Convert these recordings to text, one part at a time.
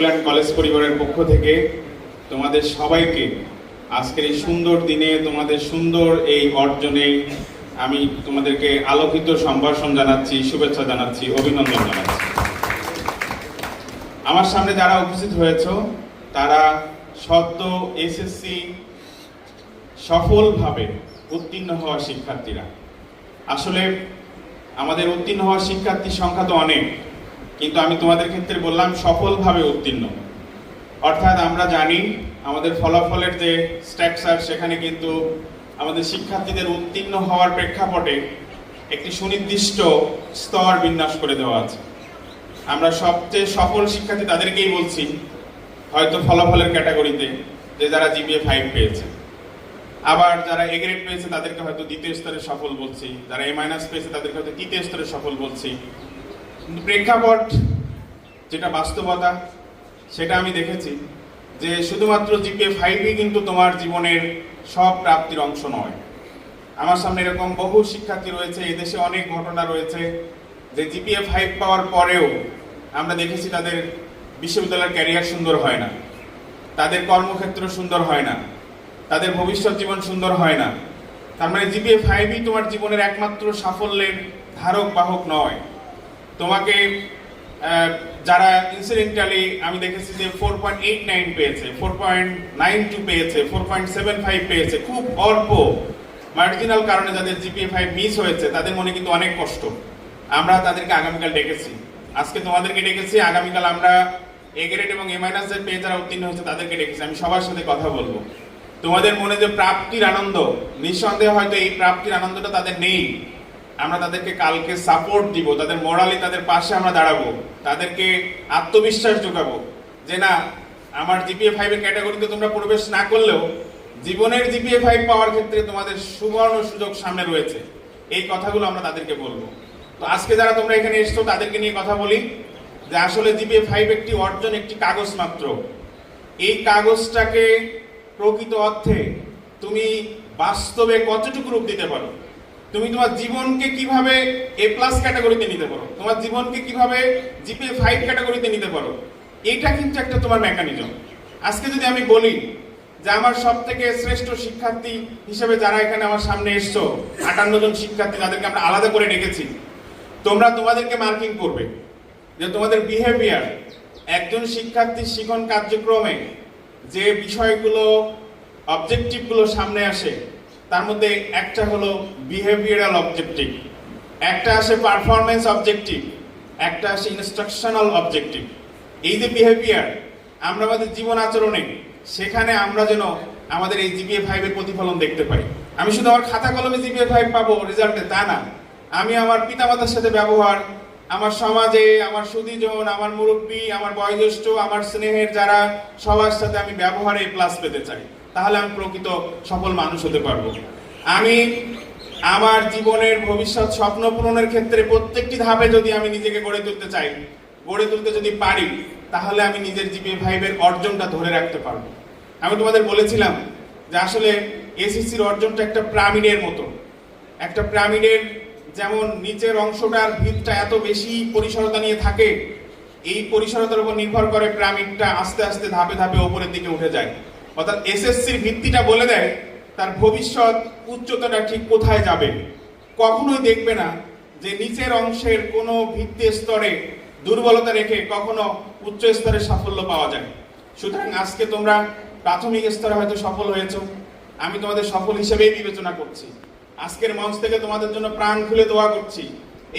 England college পরিবারের পক্ষ থেকে তোমাদের সবাইকে আজকের এই সুন্দর দিনে তোমাদের সুন্দর এই অর্জনে আমি তোমাদেরকে আলোকিত সম্ভাষণ জানাচ্ছি, শুভেচ্ছা জানাচ্ছি, অভিনন্দন জানাচ্ছি। আমার সামনে যারা উপস্থিত হয়েছ, তারা সদ্য এসএসসি সফলভাবে উত্তীর্ণ হওয়া শিক্ষার্থীরা। আসলে আমাদের উত্তীর্ণ হওয়া শিক্ষার্থীর সংখ্যা তো অনেক। কিন্তু আমি তোমাদের ক্ষেত্রে বললাম, সফলভাবে উত্তীর্ণ। অর্থাৎ আমরা জানি, আমাদের ফলাফলের যে স্ট্রাকচার, সেখানে কিন্তু আমাদের শিক্ষার্থীদের উত্তীর্ণ হওয়ার প্রেক্ষাপটে একটি সুনির্দিষ্ট স্তর বিন্যাস করে দেওয়া আছে। আমরা সবচেয়ে সফল শিক্ষার্থী তাদেরকেই বলছি, হয়তো ফলাফলের ক্যাটাগরিতে যে যারা জিপিএ ফাইভ পেয়েছে। আবার যারা এ গ্রেড পেয়েছে, তাদেরকে হয়তো দ্বিতীয় স্তরে সফল বলছি, যারা এ মাইনাস পেয়েছে, তাদেরকে হয়তো তৃতীয় স্তরে সফল বলছি। প্রেক্ষাপট যেটা বাস্তবতা, সেটা আমি দেখেছি যে শুধুমাত্র জিপিএ ফাইভই কিন্তু তোমার জীবনের সব প্রাপ্তির অংশ নয়। আমার সামনে এরকম বহু শিক্ষার্থী রয়েছে, এদেশে অনেক ঘটনা রয়েছে যে জিপিএ ফাইভ পাওয়ার পরেও আমরা দেখেছি তাদের বিশ্ববিদ্যালয়ের ক্যারিয়ার সুন্দর হয় না, তাদের কর্মক্ষেত্র সুন্দর হয় না, তাদের ভবিষ্যৎ জীবন সুন্দর হয় না। তার মানে জিপিএ ফাইভই তোমার জীবনের একমাত্র সাফল্যের ধারক বাহক নয়। তোমাকে যারা ইনসিডেন্টালি আমি দেখেছি যে ফোর পয়েন্ট এইট নাইন পেয়েছে ফোর পয়েন্ট নাইন টু পেয়েছে ফোর পয়েন্ট সেভেন ফাইভ পেয়েছে, খুব অল্প। মার্জিনাল কারণে যাদের জিপিএ ফাইভ মিস হয়েছে, তাদের মনে কিন্তু অনেক কষ্ট। আমরা তাদেরকে আগামীকাল ডেকেছি। আজকে তোমাদেরকে ডেকেছি, আগামীকাল আমরা এ গ্রেড এবং এ মাইনাস এর পেয়ে যারা উত্তীর্ণ হয়েছে, তাদেরকে ডেকেছি। আমি সবার সাথে কথা বলব। তোমাদের মনে যে প্রাপ্তির আনন্দ, নিঃসন্দেহে হয়তো এই প্রাপ্তির আনন্দটা তাদের নেই। আমরা তাদেরকে কালকে সাপোর্ট দিব, তাদের মরালি তাদের পাশে আমরা দাঁড়াবো, তাদেরকে আত্মবিশ্বাস যোগাবো যে না, আমার জিপিএ ফাইভের ক্যাটাগরিতে তোমরা প্রবেশ না করলেও জীবনের জিপিএ ফাইভ পাওয়ার ক্ষেত্রে তোমাদের সুবর্ণ সুযোগ সামনে রয়েছে। এই কথাগুলো আমরা তাদেরকে বলব। তো আজকে যারা তোমরা এখানে এসছো, তাদেরকে নিয়ে কথা বলি যে আসলে জিপিএ ফাইভ একটি অর্জন, একটি কাগজ মাত্র। এই কাগজটাকে প্রকৃত অর্থে তুমি বাস্তবে কতটুকু রূপ দিতে পারো? তুমি তোমার জীবনকে কীভাবে এ প্লাস ক্যাটাগরিতে নিতে পারো? তোমার জীবনকে কীভাবে জিপিএ ফাইভ ক্যাটাগরিতে নিতে পারো? এটা কিন্তু একটা তোমার মেকানিজম আজকে যদি আমি বলি যে আমার সব থেকে শ্রেষ্ঠ শিক্ষার্থী হিসেবে যারা এখানে আমার সামনে এসছো, আটান্ন জন শিক্ষার্থী তাদেরকে আমরা আলাদা করে ডেকেছি, তোমরা তোমাদেরকে মার্কিং করবে যে তোমাদের বিহেভিয়ার একজন শিক্ষার্থীর শিখন কার্যক্রমে যে বিষয়গুলো অবজেক্টিভগুলো সামনে আসে তার মধ্যে একটা হলো বিহেভিয়ারাল অবজেক্টিভ একটা আসে পারফরমেন্স অবজেক্টিভ একটা আসে ইনস্ট্রাকশনাল অবজেক্টিভ এই যে বিহেভিয়ার আমরা আমাদের জীবন আচরণে, সেখানে আমরা যেন আমাদের এই জিপিএ ফাইভের প্রতিফলন দেখতে পাই। আমি শুধু আমার খাতা কলমে জিপিএ ফাইভ পাবো রেজাল্টে তা না। আমি আমার পিতামাতার সাথে ব্যবহার, আমার সমাজে, আমার সুদীজন, আমার মুরব্বী, আমার বয়োজ্যেষ্ঠ, আমার স্নেহের যারা, সবার সাথে আমি ব্যবহারে প্লাস পেতে চাই। তাহলে আমি প্রকৃত সফল মানুষ হতে পারব। আমি আমার জীবনের ভবিষ্যৎ স্বপ্ন পূরণের ক্ষেত্রে প্রত্যেকটি ধাপে যদি আমি নিজেকে গড়ে তুলতে চাই, গড়ে তুলতে যদি পারি, তাহলে আমি নিজের জিপিএ ফাইভের অর্জনটা ধরে রাখতে পারব। আমি তোমাদের বলেছিলাম যে আসলে এসএসসির অর্জনটা একটা প্রামিডের মতো। একটা প্রামিডের যেমন নিচের অংশটার ভিতটা এত বেশি পরিসরতা নিয়ে থাকে, এই পরিসরতার উপর নির্ভর করে পিরামিডটা আস্তে আস্তে ধাপে ধাপে উপরের দিকে উঠে যায়। অর্থাৎ এসএসসির ভিত্তিটা বলে দেয়, তার ভবিষ্যৎ উচ্চতাটা ঠিক কোথায় যাবে? কখনোই দেখবে না যে নিচের অংশের কোনো ভিত্তি স্তরে দুর্বলতা রেখে কখনো উচ্চ স্তরে সাফল্য পাওয়া যায়। সুতরাং আজকে তোমরা প্রাথমিক স্তরে হয়তো সফল হয়েছো। আমি তোমাদের সফল হিসেবেই বিবেচনা করছি। আজকের মঞ্চ থেকে তোমাদের জন্য প্রাণ খুলে দোয়া করছি।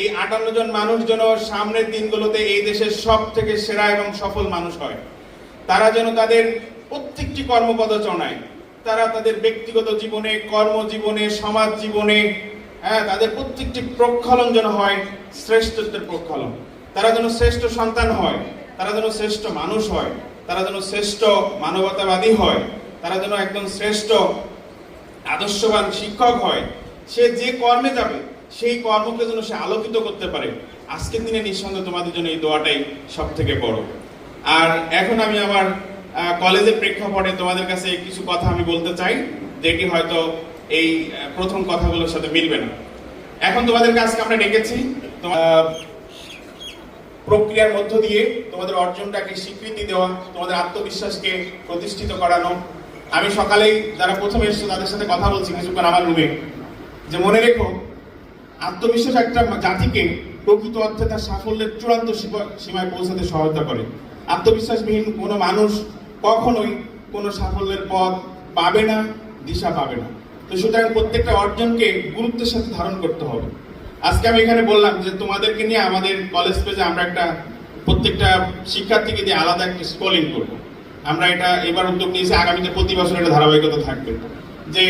এই আটান্ন জন মানুষ যেন সামনের দিনগুলোতে এই দেশের সব থেকে সেরা এবং সফল মানুষ হয়। তারা যেন তাদের প্রত্যেকটি কর্মপদচনায় তারা তাদের ব্যক্তিগত জীবনে, কর্মজীবনে, সমাজ জীবনে হ্যাঁ তাদের প্রত্যেকটি প্রক্ষালন যেন হয় শ্রেষ্ঠত্বের প্রক্ষালন। তারা যেন শ্রেষ্ঠ সন্তান হয়, তারা যেন শ্রেষ্ঠ মানুষ হয়, তারা যেন শ্রেষ্ঠ মানবতাবাদী হয়, তারা যেন একদম শ্রেষ্ঠ আদর্শবান শিক্ষক হয়। সে যে কর্মে যাবে, সেই কর্মকে যেন সে আলোকিত করতে পারে। আজকের দিনে নিঃসন্দেহে তোমাদের জন্য এই দোয়াটাই সব থেকে বড়। আর এখন আমি আমার কলেজের প্রেক্ষাপটে তোমাদের কাছে কিছু কথা আমি বলতে চাই, যেটি হয়তো এই প্রথম কথাগুলোর সাথে মিলবে না। এখন তোমাদের কাছে আমরা ডেকেছি। প্রক্রিয়ার মধ্য দিয়ে তোমাদের অর্জনটাকে স্বীকৃতি দেওয়া, তোমাদের আত্মবিশ্বাসকে প্রতিষ্ঠিত করানো। আমি সকালেই যারা প্রথমে এসছো তাদের সাথে কথা বলছি কিছুক্ষণ আমার রুমে। যে মনে রেখো, আত্মবিশ্বাস একটা জাতিকে প্রকৃত অর্থে তার সাফল্যের চূড়ান্ত সীমা- সীমায় পৌঁছাতে সহায়তা করে। আত্মবিশ্বাসবিহীন কোনো মানুষ কখনোই কোনো সাফল্যের পথ পাবে না, দিশা পাবে না। তো সুতরাং প্রত্যেকটা অর্জনকে গুরুত্বের সাথে ধারণ করতে হবে। আজকে আমি এখানে বললাম যে তোমাদেরকে নিয়ে আমাদের কলেজ পেজে আমরা একটা প্রত্যেকটা শিক্ষার্থীকে দিয়ে আলাদা একটা স্কলিং করব। আমরা এটা এবার উদ্যোগ নিয়েছি, আগামীতে প্রতি বছর এটা ধারাবাহিকতা থাকবে। যে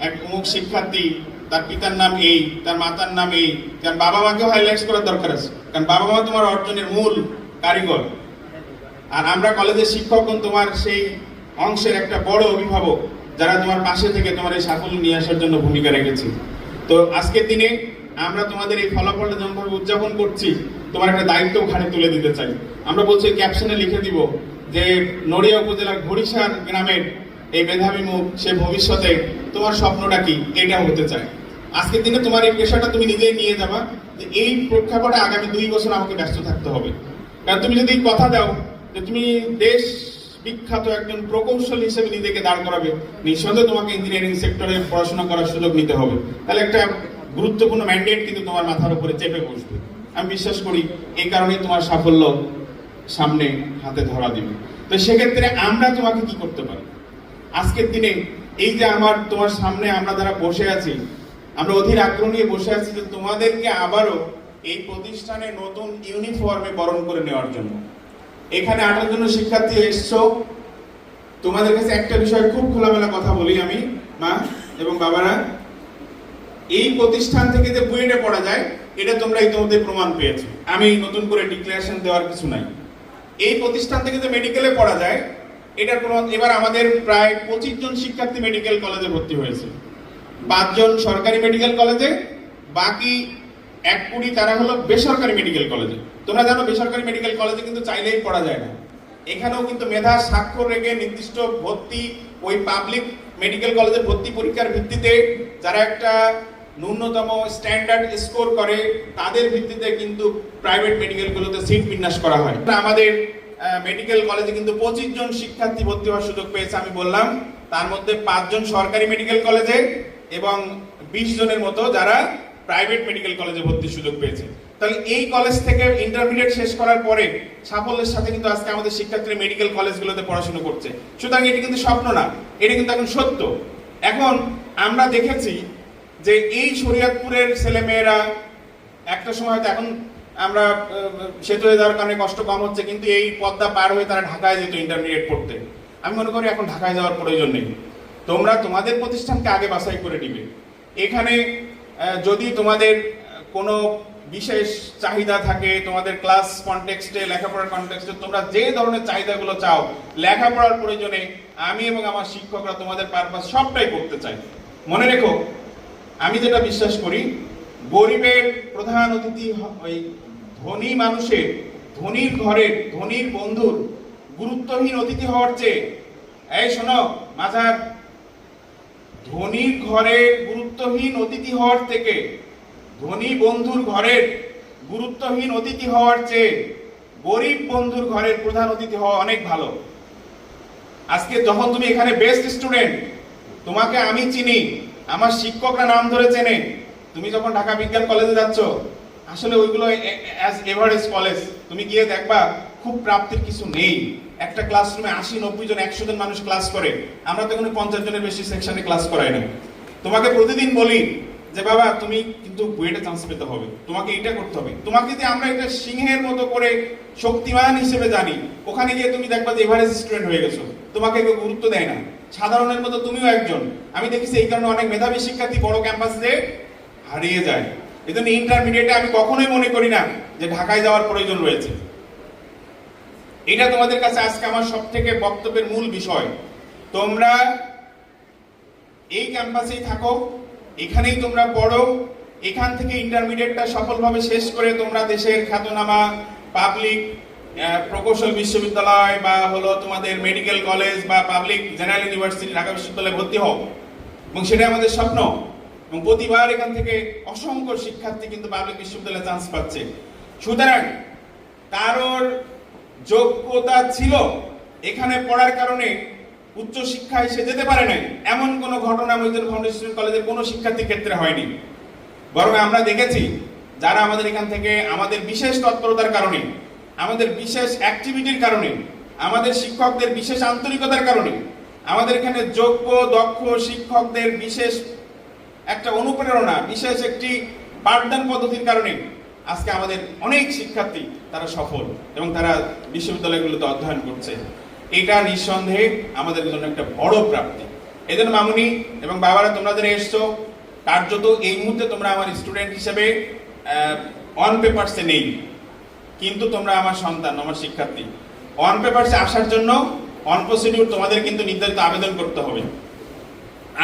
এক অমুক শিক্ষার্থী, তার পিতার নাম এই, তার মাতার নাম এই, তার বাবা মাকেও হাইলাইটস করার দরকার আছে। কারণ বাবা মা তোমার অর্জনের মূল কারিগর। আর আমরা কলেজের শিক্ষকগণ তোমার সেই অংশের একটা বড় অভিভাবক যারা তোমার পাশে থেকে তোমার এই সাফল্য নিয়ে আসার জন্য ভূমিকা রেখেছি। তো আজকের দিনে আমরা তোমাদের এই ফলাফলটা যেমনভাবে উদযাপন করছি, তোমার একটা দায়িত্ব ঘাড়ে তুলে দিতে চাই। আমরা বলছি, ক্যাপশনে লিখে দিব যে, নড়িয়া উপজেলার ঘড়িসার গ্রামের এই মেধাবী মুখ, সে ভবিষ্যতে তোমার স্বপ্নটা কি? এটা হতে চায়। আজকের দিনে তোমার এই পেশাটা তুমি নিজেই নিয়ে যাবা এই প্রেক্ষাপটে আগামী দুই বছর আমাকে ব্যস্ত থাকতে হবে। কারণ তুমি যদি কথা দাও যে তুমি দেশ বিখ্যাত একজন প্রকৌশলী হিসেবে নিজেকে দাঁড় করাবে, নিঃসন্দেহে তোমাকে ইঞ্জিনিয়ারিং সেক্টরে পড়াশোনা করার সুযোগ নিতে হবে। তাহলে একটা গুরুত্বপূর্ণ ম্যান্ডেট কিন্তু তোমার মাথার উপরে চেপে বসবে। আমি বিশ্বাস করি এই কারণে তোমার সাফল্য সামনে হাতে ধরা দিবে। তো সেক্ষেত্রে আমরা তোমাকে কি করতে পারি? আজকের দিনে এই যে আমার, তোমার সামনে আমরা যারা বসে আছি, আমরা অধীর আগ্রহ নিয়ে বসে আছি যে তোমাদেরকে আবারও এই প্রতিষ্ঠানে নতুন ইউনিফর্মে বরণ করে নেওয়ার জন্য। এখানে আঠারো জন শিক্ষার্থী এসছো। তোমাদের কাছে একটা বিষয় খুব খোলামেলা কথা বলি আমি, মা এবং বাবারা। এই প্রতিষ্ঠান থেকে যে বুয়েটে পড়া যায়, এটা তোমরা ইতিমধ্যে প্রমাণ পেয়েছ। আমি নতুন করে ডিক্লারেশন দেওয়ার কিছু নাই। এই প্রতিষ্ঠান থেকে যে মেডিকেলে পড়া যায় এটার প্রমাণ এবার আমাদের প্রায় পঁচিশ জন শিক্ষার্থী মেডিকেল কলেজে ভর্তি হয়েছে। পাঁচজন সরকারি মেডিকেল কলেজে বাকি এক কুড়ি তারা হলো বেসরকারি মেডিকেল কলেজে তোমরা জানো বেসরকারি মেডিকেল কলেজে কিন্তু চাইলেই পড়া যায় না। এখানেও কিন্তু মেধা, স্বাক্ষর রেখে নির্দিষ্ট ভর্তি ওই পাবলিক মেডিকেল কলেজের ভর্তি পরীক্ষার ভিত্তিতে যারা একটা ন্যূনতম স্ট্যান্ডার্ড স্কোর করে, তাদের ভিত্তিতে কিন্তু প্রাইভেট মেডিকেলগুলোতে সিট বিন্যাস করা হয়। আমাদের মেডিকেল কলেজে কিন্তু পঁচিশ জন শিক্ষার্থী ভর্তি হওয়ার সুযোগ পেয়েছে আমি বললাম। তার মধ্যে পাঁচজন সরকারি মেডিকেল কলেজে এবং বিশ জনের মতো যারা প্রাইভেট মেডিকেল কলেজে ভর্তির সুযোগ পেয়েছে। তাহলে এই কলেজ থেকে ইন্টারমিডিয়েট শেষ করার পরে সাফল্যের সাথে কিন্তু আজকে আমাদের শিক্ষার্থীরা মেডিকেল কলেজগুলোতে পড়াশোনা করছে। সুতরাং এটি কিন্তু স্বপ্ন না, এটি কিন্তু এখন সত্য। এখন আমরা দেখেছি যে এই শরীয়তপুরের ছেলেমেয়েরা একটা সময় হয়তো এখন আমরা সেতু হয়ে যাওয়ার কারণে কষ্ট কম হচ্ছে, কিন্তু এই পদ্মা পার হয়ে তারা ঢাকায় যেত ইন্টারমিডিয়েট পড়তে। আমি মনে করি এখন ঢাকায় যাওয়ার প্রয়োজন নেই। তোমরা তোমাদের প্রতিষ্ঠানকে আগে বাছাই করে নিবে। এখানে যদি তোমাদের কোনো বিশেষ চাহিদা থাকে, তোমাদের ক্লাস কনটেক্সটে লেখাপড়ার কনটেক্সটে তোমরা যে ধরনের চাহিদাগুলো চাও, লেখাপড়ার প্রয়োজনে আমি এবং আমার শিক্ষকরা তোমাদের পারপাস সবটাই করতে চাই। মনে রেখো, আমি যেটা বিশ্বাস করি, গরিবের প্রধান অতিথি ওই ধনী মানুষের, ধনীর ঘরের, ধনীর বন্ধুর গুরুত্বহীন অতিথি হওয়ার চেয়ে, এই শোনো, মাঝার ধনীর ঘরের গুরুত্বহীন অতিথি হওয়ার থেকে, ধনী বন্ধুর ঘরের গুরুত্বহীন অতিথি হওয়ার চেয়ে গরিব বন্ধুর ঘরের প্রধান অতিথি হওয়া অনেক ভালো। আজকে যখন তুমি এখানে বেস্ট স্টুডেন্ট তোমাকে আমি চিনি, আমার শিক্ষকরা নাম ধরে চেনে, তুমি যখন ঢাকা বিজ্ঞান কলেজে যাচ্ছ, আসলে ওইগুলো অ্যাজ এভারেজ কলেজ তুমি গিয়ে দেখবা, খুব প্রাপ্তির কিছু নেই। একটা ক্লাসরুমে আশি, নব্বই জন, একশো জন মানুষ ক্লাস করে। আমরা তো এখানে পঞ্চাশ জনের বেশি সেকশনে ক্লাস করাই না তোমাকে প্রতিদিন বলি যে, বাবা, তুমি কিন্তু বুয়েটে চান্স পেতে হবে। তোমাকে এটা করতে হবে। তোমাকে যদি আমরা এটা সিংহের মতো করে শক্তিমান হিসেবে জানি, ওখানে গিয়ে তুমি দেখবা যে এভারেজ স্টুডেন্ট হয়ে গেছো। তোমাকে কেউ গুরুত্ব দেয় না। সাধারণের মতো তুমিও একজন। আমি দেখেছি এই কারণে অনেক মেধাবী শিক্ষার্থী বড় ক্যাম্পাসে হারিয়ে যায়। এই জন্য ইন্টারমিডিয়েটে আমি কখনোই মনে করি না যে ঢাকায় যাওয়ার প্রয়োজন রয়েছে। এটা তোমাদের কাছে আজকে আমার সব থেকে বক্তব্যের মূল বিষয়। তোমরা এই ক্যাম্পাসেই থাকো, এখানেই তোমরা পড়ো, এখান থেকে ইন্টারমিডিয়েটটা সফলভাবে শেষ করে তোমরা দেশের খ্যাতনামা পাবলিক প্রকৌশল বিশ্ববিদ্যালয় বা হলো তোমাদের মেডিকেল কলেজ বা পাবলিক জেনারেল ইউনিভার্সিটি, ঢাকা বিশ্ববিদ্যালয়ে ভর্তি হও। এবং সেটাই আমাদের স্বপ্ন। এবং প্রতিবার এখান থেকে অসংখ্য শিক্ষার্থী কিন্তু পাবলিক বিশ্ববিদ্যালয়ে চান্স পাচ্ছে। সুতরাং কারোর যোগ্যতা ছিল, এখানে পড়ার কারণে উচ্চ শিক্ষায় সে যেতে পারে নাই। এমন কোনো ঘটনা মহিদুল ফাউন্ডেশন কলেজের কোনো শিক্ষার্থীর ক্ষেত্রে হয়নি। বরং আমরা দেখেছি, যারা আমাদের এখান থেকে আমাদের বিশেষ তৎপরতার কারণে, আমাদের বিশেষ অ্যাক্টিভিটির কারণে, আমাদের শিক্ষকদের বিশেষ আন্তরিকতার কারণে, আমাদের এখানে যোগ্য, দক্ষ শিক্ষকদের বিশেষ একটা অনুপ্রেরণা, বিশেষ একটি পাঠদান পদ্ধতির কারণে আজকে আমাদের অনেক শিক্ষার্থী তারা সফল এবং তারা বিশ্ববিদ্যালয়গুলোতে অধ্যয়ন করছে। এটা নিঃসন্দেহে আমাদের জন্য একটা বড় প্রাপ্তি। এদের মামুনি এবং বাবারা, তোমরা যারা এসছো, কার্যত এই মুহূর্তে তোমরা আমার স্টুডেন্ট হিসেবে অন পেপারসে নেই। কিন্তু তোমরা আমার সন্তান, আমার শিক্ষার্থী। অন পেপারসে আসার জন্য অন প্রসিডিউর তোমাদের কিন্তু নির্ধারিত আবেদন করতে হবে।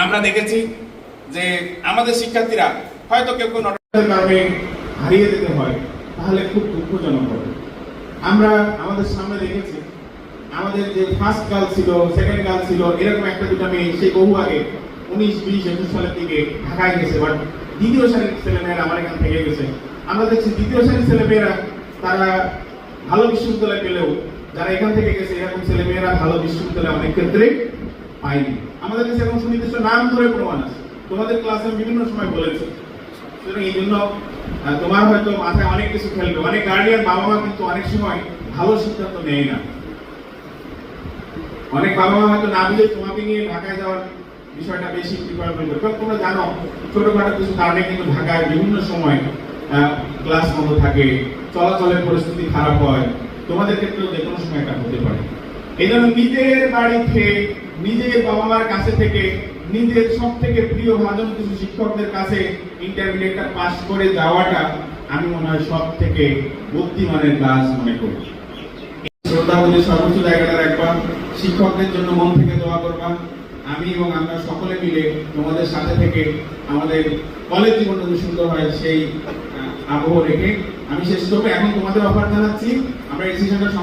আমরা দেখেছি যে আমাদের শিক্ষার্থীরা হয়তো কেউ কোনো কারণে হারিয়ে যেতে হয়, তাহলে খুব দুঃখজনক হবে। আমরা আমাদের সামনে দেখেছি, আমাদের যে ফার্স্ট গার্ল ছিল সেকেন্ড গার্ল ছিল, এরকম একটা দুটা মেয়ে, সেই বহু আগে, উনিশ, বিশ, একুশ সালের দিকে ঢাকায় গেছে বাট দ্বিতীয় সারির ছেলেমেয়েরা আমার এখান থেকে গেছে। আমরা দেখছি দ্বিতীয় সারির ছেলেমেয়েরা তারা ভালো বিশ্ববিদ্যালয় পেলেও যারা এখান থেকে গেছে, এরকম ছেলেমেয়েরা ভালো বিশ্ববিদ্যালয় অনেক ক্ষেত্রে পাইনি আমাদের কাছে এখন সুনির্দিষ্ট নাম ধরে প্রমাণ আছে। তোমাদের ক্লাসে বিভিন্ন সময় বলেছি। সুতরাং এই জন্য তোমার হয়তো মাথায় অনেক কিছু খেলবে। অনেক গার্ডিয়ান বাবা মা কিন্তু অনেক সময় ভালো সিদ্ধান্ত নেয় না। অনেক বাবা মা হয়তো না বুঝে তোমাকে নিয়ে ঢাকায় যাওয়ার বিষয়টা বেশি প্রিপারেশন করে কারণ তোমরা জানো, ছোটখাটো কিছু কারণে কিন্তু ঢাকায় বিভিন্ন সময় ক্লাস বন্ধ থাকে, চলাচলের পরিস্থিতি খারাপ হয়। তোমাদের ক্ষেত্রেও যে কোনো সময় এটা হতে পারে। এই জন্য নিজের বাড়িতে নিজের বাবা মার কাছে থেকে নিজের সব থেকে প্রিয় ভাজন কিছু শিক্ষকদের কাছে ইন্টারমিডিয়েটটা পাস করে যাওয়াটা আমি মনে হয় সব থেকে বুদ্ধিমানের কাজ মনে করি। সর্বোচ্চ জায়গাটা রাখবা, শিক্ষকদের জন্য মন থেকে দোয়া করবা। আমি এবং আমরা সকলে মিলে তোমাদের সাথে থেকে আমাদের কলেজ জীবনটা যে সুন্দর হয় সেই আবহ রেখে আমি শেষ করব। এখন তোমাদের অফার জানাচ্ছি, আমরা এই